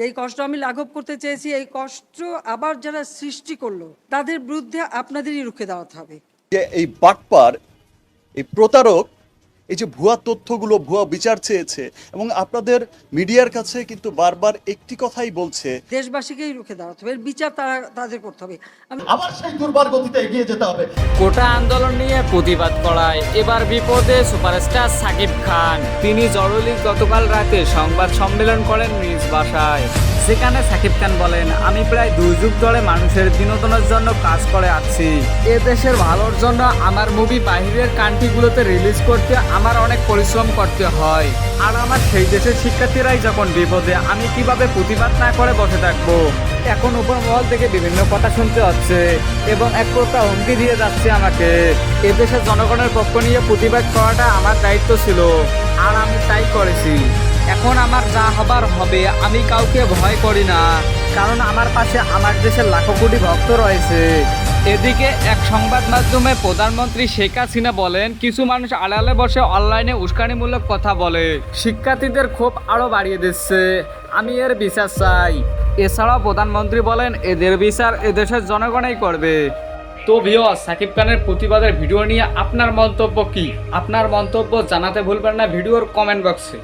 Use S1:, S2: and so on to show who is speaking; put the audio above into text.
S1: যে এই কষ্ট আমি লাঘব করতে চেয়েছি, এই কষ্ট আবার যারা সৃষ্টি করল, তাদের বিরুদ্ধে আপনাদেরই রুখে দাঁড়াতে হবে।
S2: যে এই বাটপার, এই প্রতারক এই যে ভুয়া তথ্যগুলো ভুয়া বিচার চেয়েছে এবং আপনাদের মিডিয়ার কাছে কিন্তু বারবার একটি কথাই বলছে।
S1: দেশবাসীকেই রুখে দাঁড়াতে হবে বিচার তারা তাদের করতে হবে।
S3: আবার সেই দুর্বার গতিতে এগিয়ে যেতে হবে।
S4: কোটা আন্দোলন নিয়ে প্রতিবাদ করায় এবার বিপদে সুপারস্টার সাকিব খান। তিনি জরুরি গতকাল রাতে সংবাদ সম্মেলন করেন নিজ বাসায়। সেখানে সাকিব খান বলেন আমি প্রায় দুই যুগ ধরে মানুষের বিনোদনের জন্য কাজ করে আছি। এ দেশের ভালোর জন্য আমার মুভি বাইরের কান্ট্রিগুলোতে রিলিজ করতে আমার অনেক পরিশ্রম করতে হয়। আর আমার সেই দেশের শিক্ষার্থীরাই যখন বিপদে আমি কীভাবে প্রতিবাদ না করে বসে থাকব? এখন উপর মহল থেকে বিভিন্ন কথা শুনতে হচ্ছে এবং এক প্রকার হুমকি দিয়ে যাচ্ছে আমাকে। এদেশের জনগণের পক্ষ নিয়ে প্রতিবাদ করাটা আমার দায়িত্ব ছিল আর আমি তাই করেছি। এখন আমার যা হবার হবে, আমি কাউকে ভয় করি না। কারণ আমার পাশে আমার দেশের লাখো কোটি ভক্ত রয়েছে। এদিকে এক সংবাদ মাধ্যমে প্রধানমন্ত্রী শেখ হাসিনা বলেন, কিছু মানুষ আড়ালে বসে অনলাইনে উস্কানিমূলক কথা বলে। শিক্ষার্থীদের ক্ষোভ আরও বাড়িয়ে দিচ্ছে। আমি এর বিচার চাই। এছাড়াও প্রধানমন্ত্রী বলেন, এদের বিচার এদেশের জনগণই করবে। তো ভিও সাকিব খানের প্রতিবাদের ভিডিও নিয়ে আপনার মন্তব্য কি? আপনার মন্তব্য জানাতে ভুলবেন না ভিডিওর কমেন্ট বক্সে